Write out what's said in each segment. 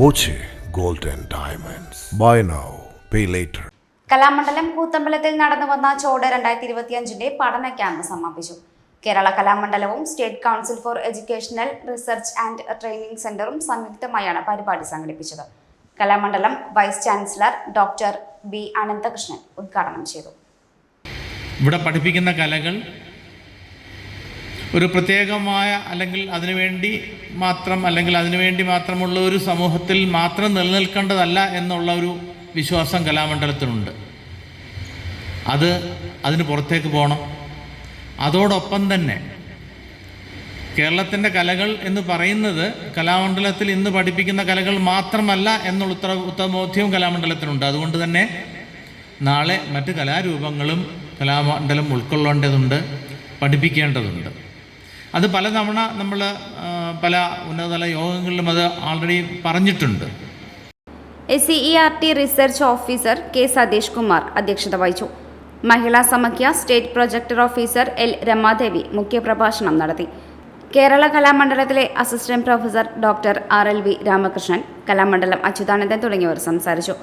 Boche gold and diamonds. Buy now pay later Kalamandalam കൂത്തമ്പലത്തിൽ നടന്നു വന്ന ചോട് രണ്ടായിരത്തി ഇരുപത്തിയഞ്ചിന്റെ പഠന ക്യാമ്പ് സമാപിച്ചു. Kerala കലാമണ്ഡലവും state council for educational research and training സെന്ററും സംയുക്തമായാണ് പരിപാടി സംഘടിപ്പിച്ചത്. Kalamandalam vice chancellor doctor B Ananthakrishnan ഉദ്ഘാടനം ചെയ്തു. ഇവിടെ പഠിപ്പിക്കുന്ന കലകൾ ഒരു പ്രത്യേകമായ അല്ലെങ്കിൽ അതിനുവേണ്ടി മാത്രം അല്ലെങ്കിൽ അതിനുവേണ്ടി മാത്രമുള്ള ഒരു സമൂഹത്തിൽ മാത്രം നിലനിൽക്കേണ്ടതല്ല എന്നുള്ള ഒരു വിശ്വാസം കലാമണ്ഡലത്തിനുണ്ട്. അത് അതിന് പുറത്തേക്ക് പോകണം. അതോടൊപ്പം തന്നെ കേരളത്തിന്റെ കലകൾ എന്ന് പറയുന്നത് കലാമണ്ഡലത്തിൽ ഇന്ന് പഠിപ്പിക്കുന്ന കലകൾ മാത്രമല്ല എന്നുള്ള ഉത്തര ഉത്തമബോധ്യവും കലാമണ്ഡലത്തിനുണ്ട്. അതുകൊണ്ട് തന്നെ നാളെ മറ്റ് കലാരൂപങ്ങളും കലാമണ്ഡലം ഉൾക്കൊള്ളേണ്ടതുണ്ട് പഠിപ്പിക്കേണ്ടതുണ്ട്. അത് പല തവണ നമ്മൾ പല ഉന്നതതല യോഗങ്ങളിലും അത് ആൾറെഡി പറഞ്ഞിട്ടുണ്ട്. S C E R T research officer K Satheesh Kumar അധ്യക്ഷത വഹിച്ചു. Mahila Samakhya state projector officer L Ramadevi മുഖ്യപ്രഭാഷണം നടത്തി. Kerala കലാമണ്ഡലത്തിലെ assistant professor doctor R L V Ramakrishnan Kalamandalam Achuthanandan തുടങ്ങിയവർ സംസാരിച്ചു.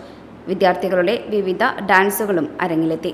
വിദ്യാർത്ഥികളുടെ വിവിധ ഡാൻസുകളും അരങ്ങിലെത്തി.